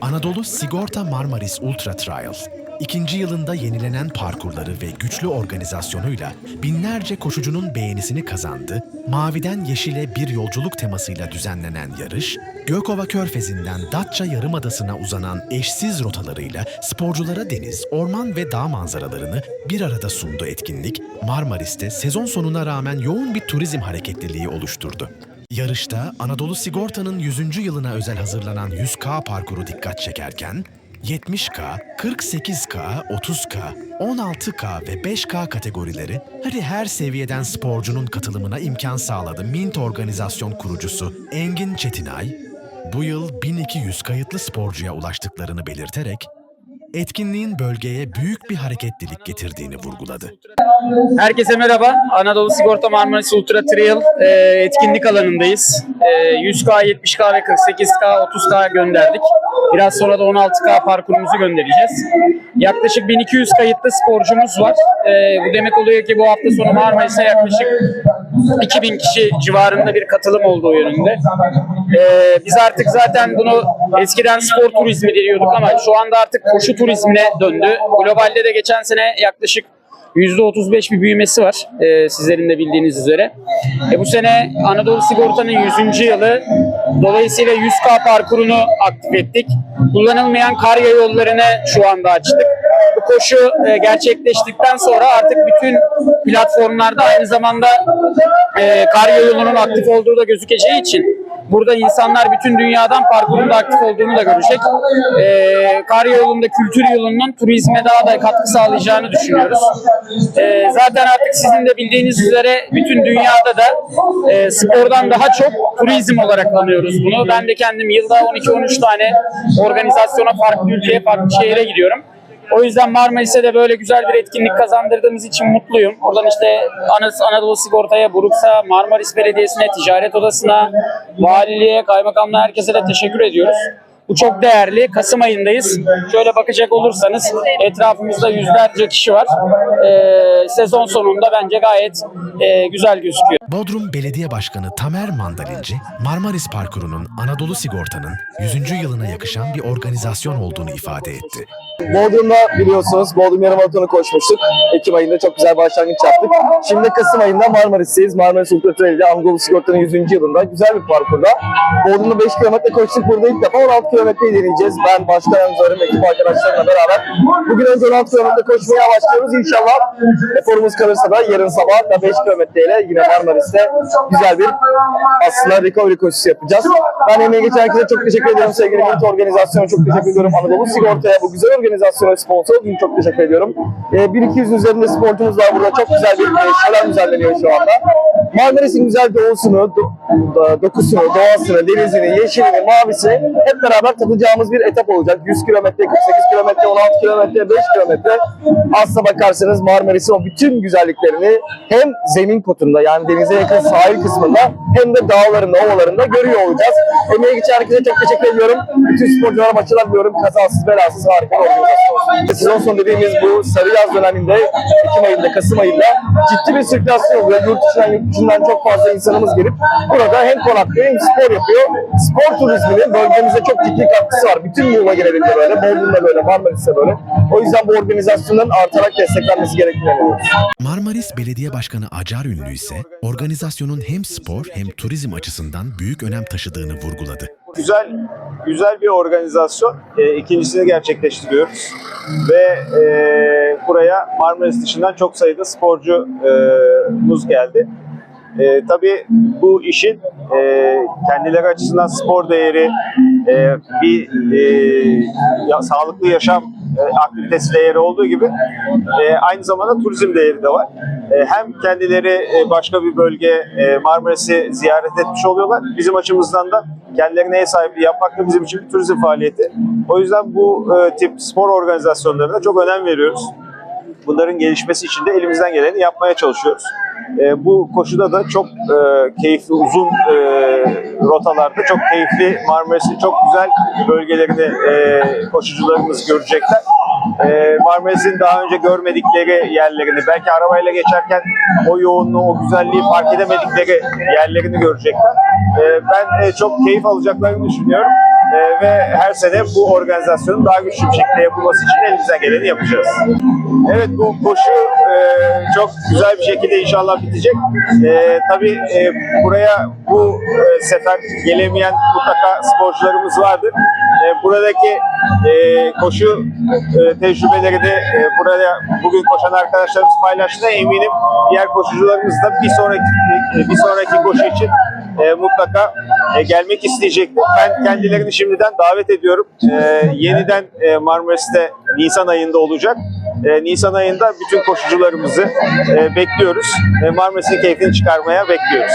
Anadolu Sigorta Marmaris Ultra Trial, ikinci yılında yenilenen parkurları ve güçlü organizasyonuyla binlerce koşucunun beğenisini kazandı. Maviden Yeşile bir yolculuk temasıyla düzenlenen yarış, Gökova Körfezi'nden Datça Yarımadası'na uzanan eşsiz rotalarıyla sporculara deniz, orman ve dağ manzaralarını bir arada sundu etkinlik, Marmaris'te sezon sonuna rağmen yoğun bir turizm hareketliliği oluşturdu. Yarışta Anadolu Sigorta'nın 100. yılına özel hazırlanan 100K parkuru dikkat çekerken, 70K, 48K, 30K, 16K ve 5K kategorileri hadi her seviyeden sporcunun katılımına imkan sağladı Mint Organizasyon kurucusu Engin Çetinay, bu yıl 1200 kayıtlı sporcuya ulaştıklarını belirterek, etkinliğin bölgeye büyük bir hareketlilik getirdiğini vurguladı. Herkese merhaba. Anadolu Sigorta Marmaris Ultra Trail e, etkinlik alanındayız. E, 100K, 70K ve 48K, 30K gönderdik. Biraz sonra da 16K parkurumuzu göndereceğiz. Yaklaşık 1200 kayıtlı sporcumuz var. E, bu demek oluyor ki bu hafta sonu Marmaris'e yaklaşık 2000 kişi civarında bir katılım olduğu yönünde. E, biz artık zaten bunu eskiden spor turizmi diyorduk ama şu anda artık koşu turizmine döndü. Globalde de geçen sene yaklaşık %35 bir büyümesi var e, sizlerin de bildiğiniz üzere. E, bu sene Anadolu Sigorta'nın 100. yılı dolayısıyla 100K parkurunu aktif ettik. Kullanılmayan karya yollarını şu anda açtık. Bu koşu e, gerçekleştikten sonra artık bütün platformlarda aynı zamanda e, karya yolunun aktif olduğu da gözükeceği için Burada insanlar bütün dünyadan parkurunda aktif olduğunu da görecek. Ee, kar yolunda, kültür yolunun turizme daha da katkı sağlayacağını düşünüyoruz. Ee, zaten artık sizin de bildiğiniz üzere bütün dünyada da e, spordan daha çok turizm olarak anlıyoruz bunu. Ben de kendim yılda 12-13 tane organizasyona, farklı ülkeye, farklı şehire gidiyorum. O yüzden Marmaris'e de böyle güzel bir etkinlik kazandırdığımız için mutluyum. Buradan işte Ana- Anadolu Sigorta'ya, Buruksa, Marmaris Belediyesi'ne, Ticaret Odası'na, Valiliğe, Kaymakamlığa herkese de teşekkür ediyoruz. Bu çok değerli. Kasım ayındayız. Şöyle bakacak olursanız etrafımızda yüzlerce kişi var. Ee, sezon sonunda bence gayet e, güzel gözüküyor. Bodrum Belediye Başkanı Tamer Mandalinci, Marmaris Parkuru'nun Anadolu Sigorta'nın 100. yılına yakışan bir organizasyon olduğunu ifade etti. Bodrum'da biliyorsunuz Bodrum Yarımaratonu koşmuştuk. Ekim ayında çok güzel başlangıç yaptık. Şimdi Kasım ayında Marmaris'teyiz. Marmaris Ultra Trail'de Anadolu Sigorta'nın 100. yılında güzel bir parkurda. Bodrum'da 5 kilometre koştuk. Burada ilk defa 16 kilometreyi deneyeceğiz. Ben başkan yardımcılarım, ekip arkadaşlarımla beraber. Bugün önce 16 kilometre koşmaya başlıyoruz. İnşallah eforumuz kalırsa da yarın sabah da 5 kilometreyle yine Marmaris'te güzel bir aslında recovery koşusu yapacağız. Ben emeği geçen herkese çok teşekkür ediyorum. Sevgili Milli Organizasyona çok teşekkür ediyorum. Anadolu Sigorta'ya bu güzel organizasyona sponsor olduğu için çok teşekkür ediyorum. Ee, 1200'ün üzerinde sporcumuz var burada. Çok güzel bir e, şölen düzenleniyor şu anda. Marmaris'in güzel doğusunu, dokusunu, doğasını, denizini, yeşilini, mavisini hep beraber tadacağımız bir etap olacak. 100 kilometre, 48 kilometre, 16 kilometre, 5 kilometre. Aslına bakarsanız Marmaris'in o bütün güzelliklerini hem zemin kotunda yani denize yakın sahil kısmında hem de dağlarında, ovalarında görüyor olacağız. Emeği geçen herkese çok teşekkür ediyorum. Bütün sporculara başarılar diliyorum. Kazasız belasız harika bir. Sezon sonu dediğimiz bu sarı yaz döneminde Ekim ayında, Kasım ayında ciddi bir sirkülasyon oluyor. Yurt dışından, yurt dışından çok fazla insanımız gelip burada hem konaklıyor hem spor yapıyor. Spor turizminin bölgemize çok ciddi katkısı var. Bütün Muğla genelinde böyle, Bodrum'da böyle, Marmaris'te böyle. O yüzden bu organizasyonların artarak desteklenmesi gerektiğini inanıyoruz. Marmaris Belediye Başkanı Acar Ünlü ise organizasyonun hem spor hem turizm açısından büyük önem taşıdığını vurguladı. güzel güzel bir organizasyon. E, ikincisini gerçekleştiriyoruz ve e, buraya Marmaris dışından çok sayıda sporcumuz geldi. E, tabii bu işin e, kendileri açısından spor değeri, e, bir e, ya, sağlıklı yaşam e, aktivitesi değeri olduğu gibi e, aynı zamanda turizm değeri de var. E, hem kendileri e, başka bir bölge e, Marmaris'i ziyaret etmiş oluyorlar. Bizim açımızdan da kendilerine ev sahipliği yapmak da bizim için bir turizm faaliyeti. O yüzden bu e, tip spor organizasyonlarına çok önem veriyoruz. Bunların gelişmesi için de elimizden geleni yapmaya çalışıyoruz. E, bu koşuda da çok e, keyifli, uzun e, rotalarda çok keyifli Marmaris'in çok güzel bölgelerini e, koşucularımız görecekler. e, Marmaris'in daha önce görmedikleri yerlerini, belki arabayla geçerken o yoğunluğu, o güzelliği fark edemedikleri yerlerini görecekler. E, ben e, çok keyif alacaklarını düşünüyorum. E, ve her sene bu organizasyonun daha güçlü bir şekilde yapılması için elimizden geleni yapacağız. Evet bu koşu e, çok güzel bir şekilde inşallah bitecek. E, tabii e, buraya bu e, sefer gelemeyen mutlaka sporcularımız vardır. E, buradaki e, koşu e, tecrübelerini e, burada bugün koşan arkadaşlarımız paylaştı. Eminim diğer koşucularımız da bir sonraki e, bir sonraki koşu için e, mutlaka e, gelmek isteyecektir. Ben kendilerini şimdiden davet ediyorum. E, yeniden e, Marmaris'te Nisan ayında olacak. E, Nisan ayında bütün koşucularımızı e, bekliyoruz. E, Marmaris'in keyfini çıkarmaya bekliyoruz.